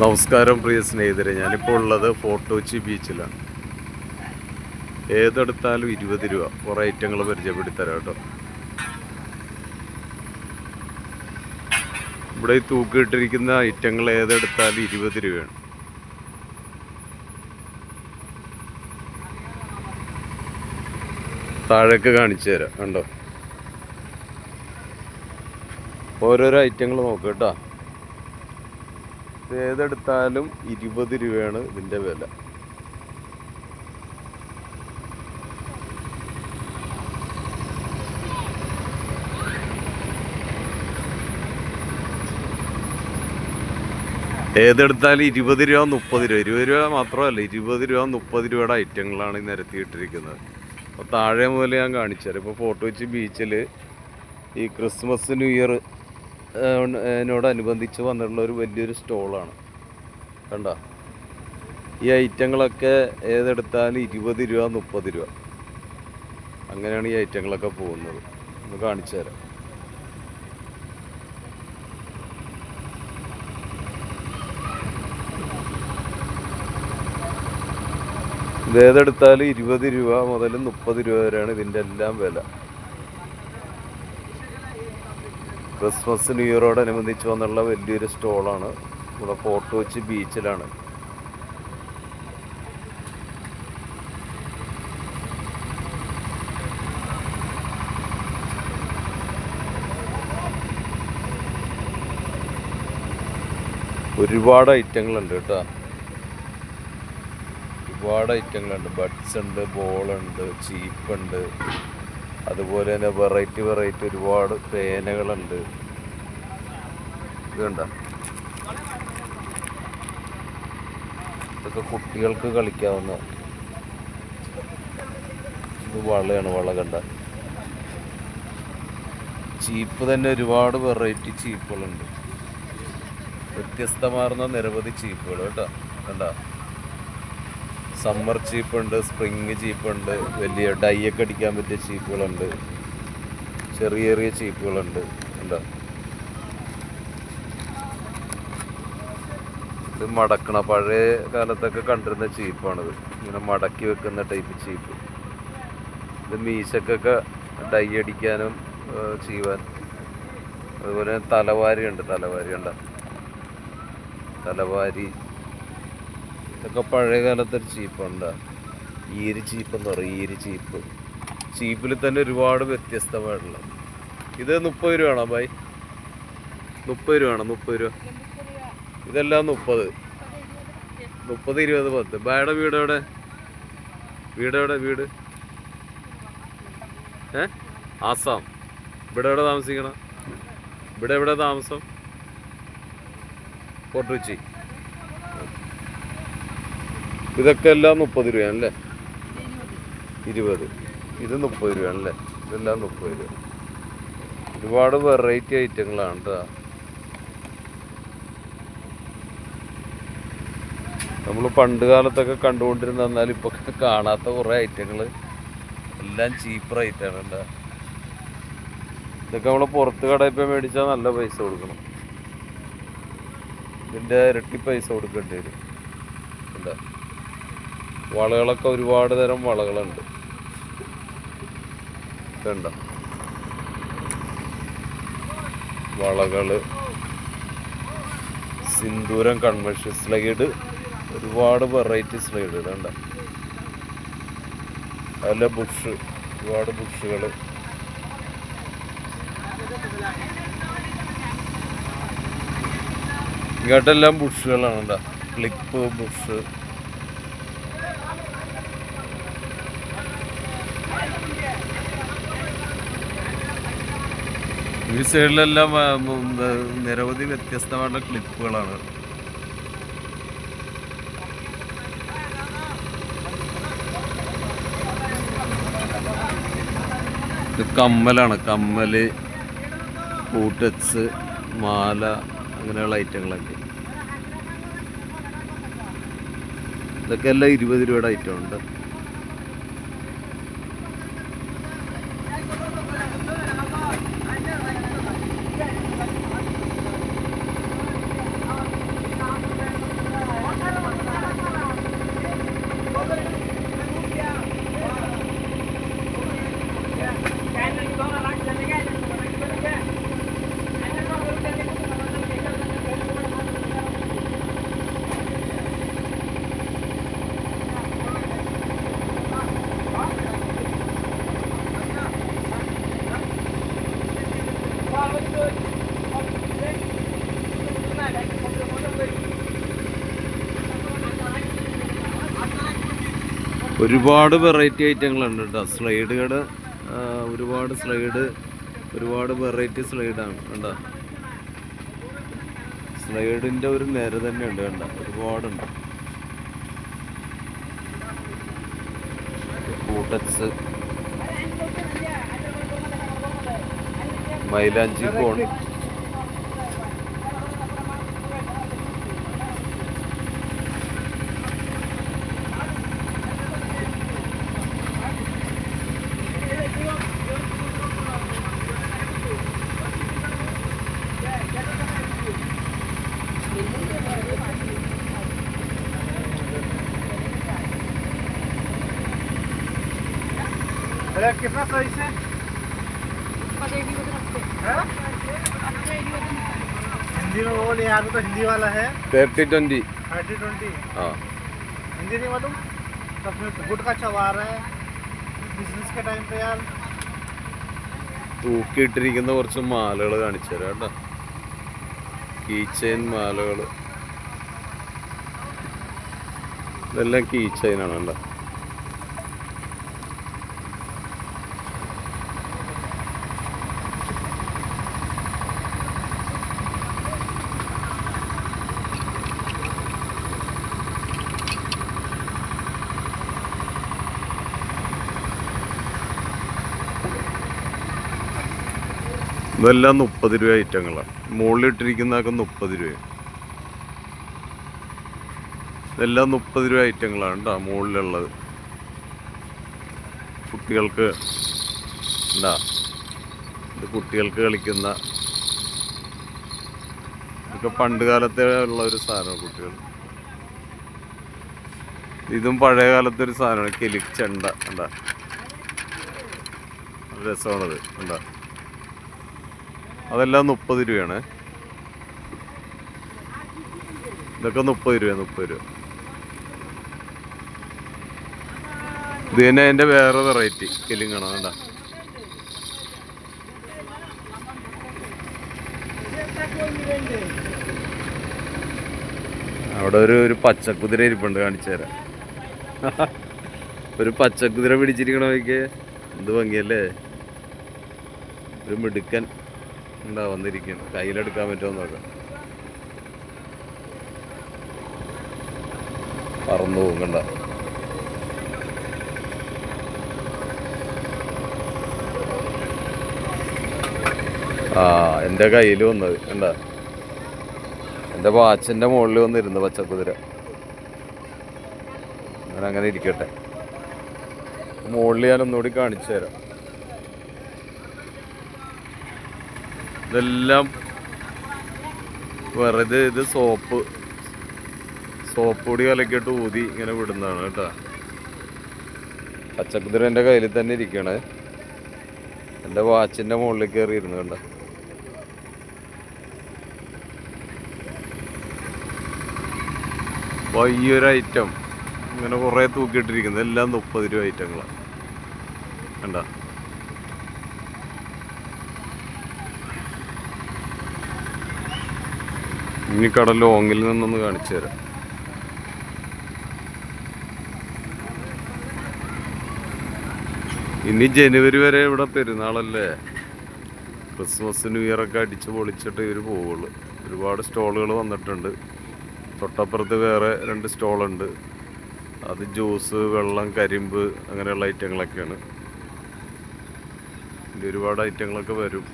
നമസ്കാരം പ്രിയ സ്നേഹിതരെ. ഞാനിപ്പോൾ ഉള്ളത് ഫോർട്ട് കൊച്ചി ബീച്ചിലാണ്. ഏതെടുത്താലും ഇരുപത് രൂപ. കുറേ ഐറ്റങ്ങൾ പരിചയപ്പെടുത്തരാം കേട്ടോ. ഇവിടെ ഈ തൂക്കിയിട്ടിരിക്കുന്ന ഐറ്റങ്ങൾ ഏതെടുത്താലും ഇരുപത് രൂപയാണ്. താഴേക്ക് കാണിച്ചു തരാം. കണ്ടോ? ഓരോരോ ഐറ്റങ്ങൾ നോക്കുക കേട്ടോ. ഏതെടുത്താലും ഇരുപത് രൂപയാണ് ഇതിന്റെ വില. ഏതെടുത്താലും ഇരുപത് രൂപ മുപ്പത് രൂപ. ഇരുപത് രൂപ മാത്രമല്ല ഇരുപത് രൂപ മുപ്പത് രൂപയുടെ ഐറ്റങ്ങളാണ് ഈ നിരത്തിയിട്ടിരിക്കുന്നത് അപ്പോൾ താഴെ മുതൽ ഞാൻ കാണിച്ചാൽ ഇപ്പോൾ ഫോട്ടോ വെച്ച് ബീച്ചിൽ ഈ ക്രിസ്മസ് ന്യൂ ഇയർ നോടനുബന്ധിച്ച് വന്നിട്ടുള്ള ഒരു വലിയൊരു സ്റ്റോളാണ്. കണ്ട? ഈ ഐറ്റങ്ങളൊക്കെ ഏതെടുത്താലും ഇരുപത് രൂപ മുപ്പത് രൂപ. അങ്ങനെയാണ് ഈ ഐറ്റങ്ങളൊക്കെ പോകുന്നത്. ഒന്ന് കാണിച്ചു തരാം. ഇതേതെടുത്താലും ഇരുപത് രൂപ മുതൽ മുപ്പത് രൂപ വരെയാണ് ഇതിന്റെ എല്ലാം വില. ക്രിസ്മസ് ന്യൂ ഇയറോടനുബന്ധിച്ച് വന്നുള്ള വലിയൊരു സ്റ്റോളാണ്. ഇവിടെ ഫോർട്ട് കൊച്ചി ബീച്ചിലാണ്. ഒരുപാട് ഐറ്റങ്ങളുണ്ട് കേട്ടോ. ഒരുപാട് ഐറ്റങ്ങളുണ്ട്. ബഡ്സ് ഉണ്ട് ബോളുണ്ട് ചീപ്പുണ്ട് അതുപോലെ തന്നെ വെറൈറ്റി വെറൈറ്റി ഒരുപാട് പേനകളുണ്ട്. ഇതുണ്ട ഇതൊക്കെ കുട്ടികൾക്ക് കളിക്കാവുന്ന ഇത് വളയാണ് വള കണ്ട. ചീപ്പ് തന്നെ ഒരുപാട് വെറൈറ്റി ചീപ്പുകളുണ്ട്. വ്യത്യസ്തമാർന്ന നിരവധി ചീപ്പുകൾ കേട്ടോ കണ്ട? സമ്മർ ചീപ്പുണ്ട് സ്പ്രിങ് ചീപ്പുണ്ട് വലിയ ഡൈ ഒക്കെ അടിക്കാൻ പറ്റിയ ചീപ്പുകളുണ്ട്. ചെറിയ ചെറിയ ചീപ്പുകളുണ്ട്. എന്താ ഇത് മടക്കണ പഴയ കാലത്തൊക്കെ കണ്ടിരുന്ന ചീപ്പാണിത്. ഇങ്ങനെ മടക്കി വെക്കുന്ന ടൈപ്പ് ചീപ്പ്. ഇത് മീശക്കൊക്കെ ഡൈ അടിക്കാനും ചെയ്യുവാൻ. അതുപോലെ തലവാരി ഉണ്ട് തലവാരി ഉണ്ട് തലവാരി ഇതൊക്കെ പഴയ കാലത്തെ ഒരു ചീപ്പുണ്ട്. ഈരി ചീപ്പ് എന്ന് പറയും ഈരി ചീപ്പ്. ചീപ്പിൽ തന്നെ ഒരുപാട് വ്യത്യസ്തമായിട്ടുള്ള. ഇത് മുപ്പത് രൂപയാണോ ബൈ മുപ്പത് രൂപയാണോ മുപ്പത് രൂപ. ഇതെല്ലാം മുപ്പത്. മുപ്പത് ഇരുപത് പത്ത്. ബായുടെ വീട് എവിടെ? വീട് എവിടെ? വീട്? ഏ? ആസാം. ഇവിടെ എവിടെ താമസിക്കണം? ഇവിടെ എവിടെ താമസം? ഫോർട്ട് കൊച്ചി. ഇതൊക്കെ എല്ലാം മുപ്പത് രൂപയാണല്ലേ? ഇരുപത്. ഇത് മുപ്പത് രൂപയാണല്ലേ? ഇതെല്ലാം മുപ്പത് രൂപ. ഒരുപാട് വെറൈറ്റി ഐറ്റങ്ങളാണ് കേട്ടോ നമ്മൾ പണ്ട് കാലത്തൊക്കെ കണ്ടുകൊണ്ടിരുന്ന എന്നാൽ ഇപ്പോൾ കാണാത്ത കുറേ ഐറ്റങ്ങൾ എല്ലാം ചീപ്പ് റേറ്റാണ് കേട്ടോ ഇതൊക്കെ നമ്മൾ പുറത്ത് കടയിൽ മേടിച്ചാൽ നല്ല പൈസ കൊടുക്കണം. ഇതിന്റെ ഇരട്ടി പൈസ കൊടുക്കേണ്ടി വരും. എന്താ വളകളൊക്കെ ഒരുപാട് തരം വളകളുണ്ട്. കണ്ട വളകൾ. സിന്ദൂരം കൺവെൻഷൻ സ്ലൈഡ് ഒരുപാട് വെറൈറ്റി സ്ലൈഡ് കണ്ട അതിലെ ബുഷ് ഒരുപാട് ബുഷുകൾ ഇങ്ങോട്ടെല്ലാം ബുഷുകളാണ് ക്ലിപ്പ് ബുഷ്. ഈ സൈഡിലെല്ലാം നിരവധി വ്യത്യസ്തമായിട്ടുള്ള ക്ലിപ്പുകളാണ്. കമ്മലാണ്. കമ്മൽ കൂട്ടച്ച് മാല അങ്ങനെയുള്ള ഐറ്റങ്ങളൊക്കെ. ഇതൊക്കെ എല്ലാം ഇരുപത് രൂപയുടെ ഐറ്റം ഉണ്ട്. ഒരുപാട് വെറൈറ്റി ഐറ്റങ്ങളുണ്ട് കേട്ടോ സ്ലൈഡുകൾ ഒരുപാട് സ്ലൈഡ് ഒരുപാട് വെറൈറ്റി സ്ലൈഡാണ് കണ്ടോ സ്ലൈഡിന്റെ ഒരു നിര തന്നെയുണ്ട് കണ്ട ഒരുപാടുണ്ട് കൂട്ടക്സ് മൈലാഞ്ചി കോൺ अरे कितना प्राइस है हाँ? हिंदी में बोल यहाँ पे तो हिंदी वाला है തേർട്ടി ട്വൻറ്റി थर्टी ट्वेंटी ആ हिंदी नहीं मालूम तो अपने गुड का चबा रहा है बिजनेस के टाइम पे यार തൂക്കിയിട്ടിരിക്കുന്ന കുറച്ച് മാലകൾ കാണിച്ചു തരാം കേട്ടോ കീ ചെയിൻ മാലകൾ ഇതെല്ലാം കീ ചെയിനാണ് കേട്ടോ ഇതെല്ലാം മുപ്പത് രൂപ ഐറ്റങ്ങളാണ്. മുകളിലിട്ടിരിക്കുന്നതൊക്കെ മുപ്പത് രൂപയാണ് ഇതെല്ലാം മുപ്പത് രൂപ ഐറ്റങ്ങളാണ് കേട്ടോ മുകളിലുള്ളത്. കുട്ടികൾക്ക് എന്താ? ഇത് കുട്ടികൾക്ക് കളിക്കുന്ന ഇതൊക്കെ പണ്ട് കാലത്തെ ഉള്ള ഒരു സാധനമാണ് കുട്ടികൾ. ഇതും പഴയ കാലത്തെ ഒരു സാധനമാണ്. കിലിച്ചെണ്ട എന്താ രസമാണത് എന്താ അതെല്ലാം മുപ്പത് രൂപയാണ്. ഇതൊക്കെ മുപ്പത് രൂപ മുപ്പത് രൂപ. ഇത് തന്നെ അതിന്റെ വേറെ വെറൈറ്റി കിലിങ്ങണ വേണ്ട അവിടെ ഒരു ഒരു പച്ചക്കുതിര ഇരിപ്പുണ്ട് കാണിച്ചു തരാം. ഒരു പച്ചക്കുതിര പിടിച്ചിരിക്കണ നോക്കിയേ എന്ത് ഭംഗിയല്ലേ? ഒരു മിടുക്കൻ ഉണ്ടാ വന്നിരിക്കുന്നു കയ്യിലെടുക്കാൻ പറ്റുമോ നോക്കാം. പറന്നു പോകണ്ട. കണ്ട ആ എന്റെ കയ്യിൽ വന്നത് കണ്ട? എന്റെ വാച്ചിന്റെ മുകളിൽ വന്നിരുന്നു പച്ചക്കുതിര. അങ്ങനെ ഇരിക്കട്ടെ. മുകളിൽ ഞാൻ ഒന്നുകൂടി കാണിച്ചു തരാം. ഇതെല്ലാം വെറുതെ ഇത് സോപ്പ് സോപ്പ് പൊടി കലക്കിയിട്ട് ഊതി ഇങ്ങനെ വിടുന്നതാണ് കേട്ടോ. പച്ചക്കുതിര എന്റെ കയ്യിൽ തന്നെ ഇരിക്കണേ എന്റെ വാച്ചിന്റെ മുകളിൽ കയറി ഇരുന്നു കണ്ട. വലിയൊരു ഐറ്റം ഇങ്ങനെ കുറേ തൂക്കിയിട്ടിരിക്കുന്നത് എല്ലാം മുപ്പത് രൂപ ഐറ്റങ്ങളാണ് കണ്ട. ഇനി കട ലോങ്ങിൽ നിന്നൊന്ന് കാണിച്ചു തരാം. ഇനി ജനുവരി വരെ ഇവിടെ പെരുന്നാളല്ലേ? ക്രിസ്മസ് ന്യൂ ഇയർ ഒക്കെ അടിച്ച് പൊളിച്ചിട്ട് ഇവർ പോവുള്ളൂ. ഒരുപാട് സ്റ്റോളുകൾ വന്നിട്ടുണ്ട്. തൊട്ടപ്പുറത്ത് വേറെ രണ്ട് സ്റ്റോളുണ്ട്. അത് ജ്യൂസ് വെള്ളം കരിമ്പ് അങ്ങനെയുള്ള ഐറ്റങ്ങളൊക്കെയാണ്. ഇനി ഒരുപാട് ഐറ്റങ്ങളൊക്കെ വരും.